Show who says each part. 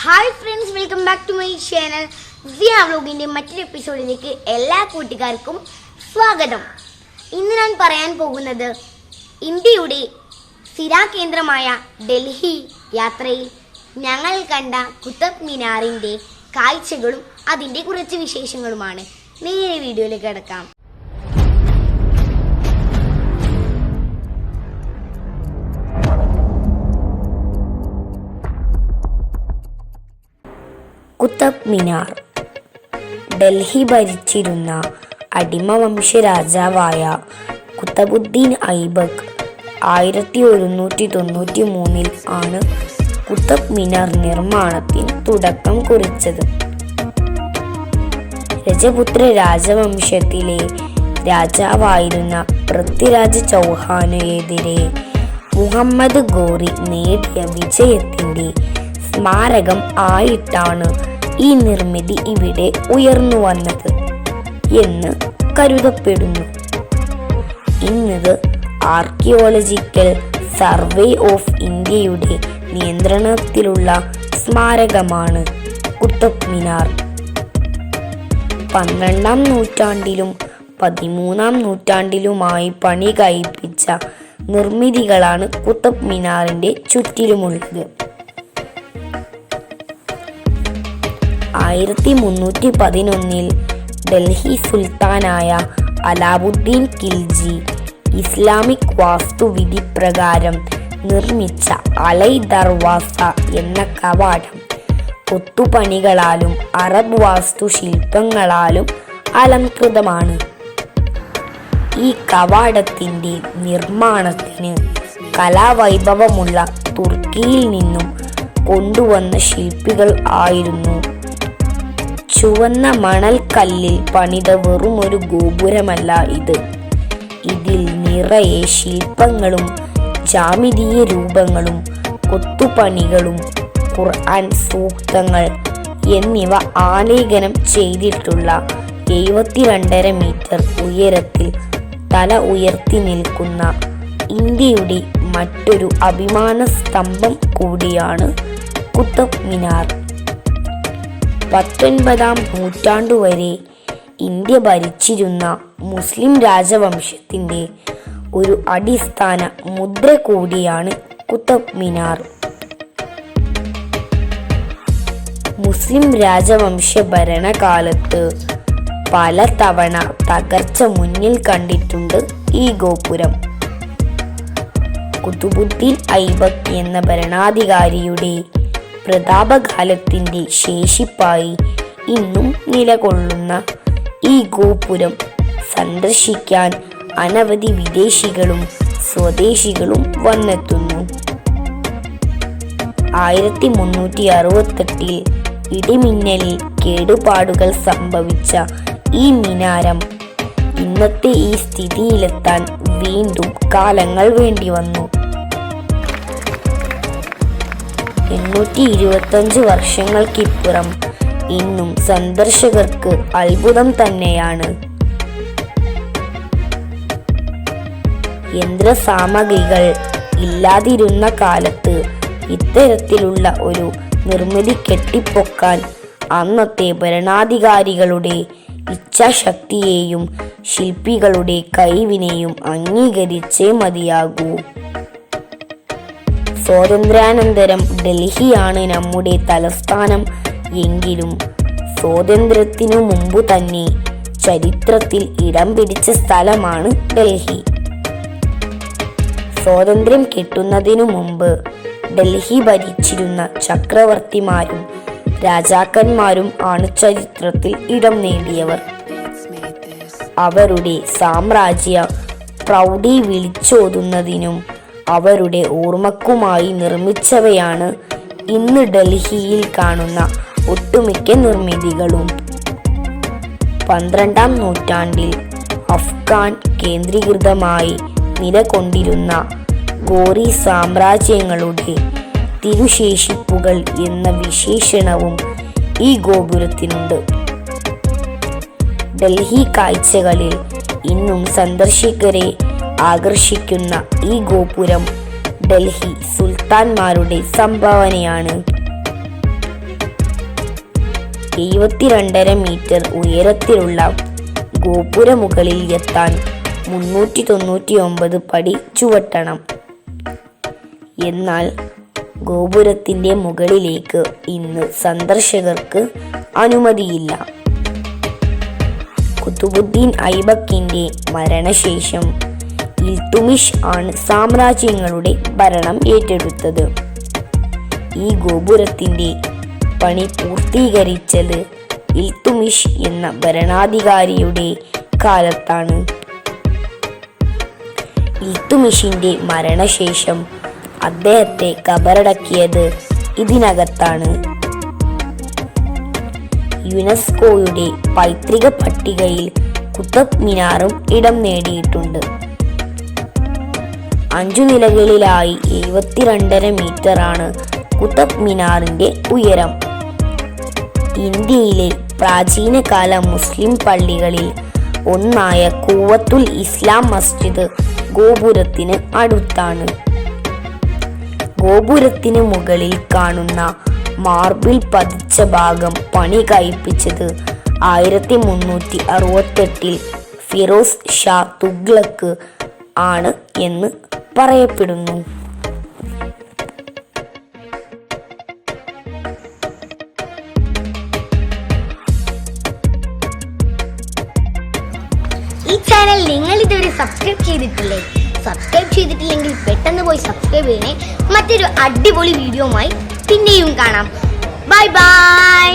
Speaker 1: Hi friends welcome back to my channel Siya വ്ലോഗിന്റെ മറ്റൊരു എപ്പിസോഡിലേക്ക് എല്ലാ കൂട്ടുകാർക്കും സ്വാഗതം. ഇന്ന് ഞാൻ പറയാൻ പോകുന്നത് ഇന്ത്യയുടെ സ്ഥിരാകേന്ദ്രമായ ഡൽഹി യാത്രയിൽ ഞങ്ങൾ കണ്ട കുത്തബ് മിനാറിന്റെ കാഴ്ചകളും അതിന്റെ കുറച്ച് വിശേഷങ്ങളുമാണ്. നേരെ വീഡിയോയിലേക്ക് കിടക്കാം.
Speaker 2: കുത്തബ് മിനാർ ഡൽഹി ഭരിച്ചിരുന്ന അടിമവംശ രാജാവായ കുത്തബുദ്ദീൻ ഐബക് ആയിരത്തി ഒരുന്നൂറ്റി തൊണ്ണൂറ്റി മൂന്നിൽ ആണ് കുത്തബ് മിനാർ നിർമ്മാണത്തിന് തുടക്കം കുറിച്ചത്. രജപുത്ര രാജവംശത്തിലെ രാജാവായിരുന്ന പൃഥ്വിരാജ് ചൗഹാനെതിരെ മുഹമ്മദ് ഗോറി നേടിയ വിജയത്തിന്റെ സ്മാരകം ആയിട്ടാണ് ഈ നിർമ്മിതി ഇവിടെ ഉയർന്നു വന്നത് എന്ന് കരുതപ്പെടുന്നു. ഇന്നത് ആർക്കിയോളജിക്കൽ സർവേ ഓഫ് ഇന്ത്യയുടെ നിയന്ത്രണത്തിലുള്ള സ്മാരകമാണ് കുത്തബ് മിനാർ പന്ത്രണ്ടാം നൂറ്റാണ്ടിലും പതിമൂന്നാം നൂറ്റാണ്ടിലുമായി പണി കഴിപ്പിച്ച നിർമ്മിതികളാണ് കുത്തബ് മിനാറിന്റെ ചുറ്റിലുമുള്ളത്. ആയിരത്തി മുന്നൂറ്റി പതിനൊന്നിൽ ഡൽഹി സുൽത്താനായ അലാവുദ്ദീൻ കിൽജി ഇസ്ലാമിക് വാസ്തുവിധി പ്രകാരം നിർമ്മിച്ച അലൈ ദർവാസ എന്ന കവാടം. കൊത്തുപണികളാലും അറബ് വാസ്തുശില്പങ്ങളാലും അലംകൃതമാണ്. ഈ കവാടത്തിന്റെ നിർമ്മാണത്തിന് കലാവൈഭവമുള്ള തുർക്കിയിൽ നിന്നും കൊണ്ടുവന്ന ശില്പികൾ ആയിരുന്നു ചുവന്ന മണൽക്കല്ലിൽ പണിത വെറും ഒരു ഗോപുരമല്ല ഇത്. ഇതിൽ നിറയെ ശില്പങ്ങളും ജാമിതീയ രൂപങ്ങളും കൊത്തുപണികളും ഖുർആൻ സൂക്തങ്ങൾ എന്നിവ ആലേഖനം ചെയ്തിട്ടുള്ള എഴുപത്തിരണ്ടര മീറ്റർ ഉയരത്തിൽ തല ഉയർത്തി നിൽക്കുന്ന ഇന്ത്യയുടെ മറ്റൊരു അഭിമാന സ്തംഭം കൂടിയാണ് കുത്തബ് മിനാർ. പത്തൊൻപതാം നൂറ്റാണ്ടുവരെ ഇന്ത്യ ഭരിച്ചിരുന്ന മുസ്ലിം രാജവംശത്തിന്റെ ഒരു അടിസ്ഥാന മുദ്ര കൂടിയാണ് കുത്തബ് മിനാർ മുസ്ലിം രാജവംശ ഭരണകാലത്ത് പല തവണ തകർച്ച മുന്നിൽ കണ്ടിട്ടുണ്ട് ഈ ഗോപുരം. കുതുബുദ്ദീൻ ഐബക് എന്ന ഭരണാധികാരിയുടെ പ്രതാപകാലത്തിന്റെ ശേഷിപ്പായി ഇന്നും നിലകൊള്ളുന്ന ഈ ഗോപുരം സന്ദർശിക്കാൻ അനവധി വിദേശികളും സ്വദേശികളും വന്നെത്തുന്നു. ആയിരത്തി മുന്നൂറ്റി അറുപത്തെട്ടിൽ ഇടിമിന്നലിൽ കേടുപാടുകൾ സംഭവിച്ച ഈ മിനാരം ഇന്നത്തെ ഈ സ്ഥിതിയിലെത്താൻ വീണ്ടും കാലങ്ങൾ വേണ്ടി വന്നു എണ്ണൂറ്റി ഇരുപത്തഞ്ച് വർഷങ്ങൾക്കിപ്പുറം ഇന്നും സന്ദർശകർക്ക് അത്ഭുതം തന്നെയാണ്. യന്ത്രസാമഗ്രികൾ ഇല്ലാതിരുന്ന കാലത്ത് ഇത്തരത്തിലുള്ള ഒരു നിർമ്മിതി കെട്ടിപ്പൊക്കാൻ അന്നത്തെ ഭരണാധികാരികളുടെ ഇച്ഛാശക്തിയെയും ശില്പികളുടെ കഴിവിനെയും അംഗീകരിച്ചേ മതിയാകൂ. സ്വാതന്ത്ര്യാനന്തരം ഡൽഹിയാണ് നമ്മുടെ തലസ്ഥാനം. എങ്കിലും സ്വാതന്ത്ര്യത്തിനു മുമ്പ് തന്നെ ചരിത്രത്തിൽ ഇടം പിടിച്ച സ്ഥലമാണ് ഡൽഹി. സ്വാതന്ത്ര്യം കിട്ടുന്നതിനു മുമ്പ് ഡൽഹി ഭരിച്ചിരുന്ന ചക്രവർത്തിമാരും രാജാക്കന്മാരും ആണ് ചരിത്രത്തിൽ ഇടം നേടിയവർ. അവരുടെ സാമ്രാജ്യ പ്രൗഢി വിളിച്ചോതുന്നതിനും അവരുടെ ഓർമ്മക്കുമായി നിർമ്മിച്ചവയാണ് ഇന്ന് ഡൽഹിയിൽ കാണുന്ന ഒട്ടുമിക്ക നിർമ്മിതികളും. പന്ത്രണ്ടാം നൂറ്റാണ്ടിൽ അഫ്ഗാൻ കേന്ദ്രീകൃതമായി നിലകൊണ്ടിരുന്ന ഗോറി സാമ്രാജ്യങ്ങളുടെ തിരുശേഷിപ്പുകൾ എന്ന വിശേഷണവും ഈ ഗോപുരത്തിനുണ്ട്. ഡൽഹി കാഴ്ചകളിൽ ഇന്നും സന്ദർശകരെ ആകർഷിക്കുന്ന ഈ ഗോപുരം ഡൽഹി സുൽത്താൻമാരുടെ സംഭാവനയാണ്. എഴുപത്തിരണ്ടര മീറ്റർ ഉയരത്തിലുള്ള ഗോപുരമുകളിൽ എത്താൻ മുന്നൂറ്റി തൊണ്ണൂറ്റി ഒമ്പത് പടി ചുവട്ടണം. എന്നാൽ ഗോപുരത്തിന്റെ മുകളിലേക്ക് ഇന്ന് സന്ദർശകർക്ക് അനുമതിയില്ല. കുത്തുബുദ്ദീൻ ഐബക്കിന്റെ മരണശേഷം ഇൽത്തുമിഷ് ആണ് സാമ്രാജ്യങ്ങളുടെ ഭരണം ഏറ്റെടുത്തത്. ഈ ഗോപുരത്തിന്റെ പണി പൂർത്തീകരിച്ചത് ഇൽത്തുമിഷ് എന്ന ഭരണാധികാരിയുടെ കാലത്താണ്. ഇൽത്തുമിഷിന്റെ മരണശേഷം അദ്ദേഹത്തെ കബറടക്കിയത് ഇതിനകത്താണ്. യുനെസ്കോയുടെ പൈതൃക പട്ടികയിൽ കുത്തബ് മിനാറും ഇടം നേടിയിട്ടുണ്ട്. അഞ്ചു നിലകളിലായി എഴുപത്തിരണ്ടര ആണ് കുത്തബ് മിനാറിന്റെ ഉയരം. ഇന്ത്യയിലെ പ്രാചീനകാല മുസ്ലിം പള്ളികളിൽ ഒന്നായ കൂവത്തുൽ ഇസ്ലാം മസ്ജിദ് ഗോപുരത്തിന് അടുത്താണ്. ഗോപുരത്തിന് മുകളിൽ കാണുന്ന മാർബിൾ പതിച്ച ഭാഗം പണി കഴിപ്പിച്ചത് ആയിരത്തി മുന്നൂറ്റി അറുപത്തെട്ടിൽ ഫിറോസ് ഷാ തുഗ്ലക്ക് ആണ് എന്ന് പറയപ്പെടുന്നു.
Speaker 1: ഈ ചാനൽ നിങ്ങൾ ഇതുവരെ സബ്സ്ക്രൈബ് ചെയ്തിട്ടില്ലേ? സബ്സ്ക്രൈബ് ചെയ്തിട്ടില്ലെങ്കിൽ പെട്ടെന്ന് പോയി സബ്സ്ക്രൈബ് ചെയ്യണേ. മറ്റൊരു അടിപൊളി വീഡിയോമായി പിന്നെയും കാണാം. Bye bye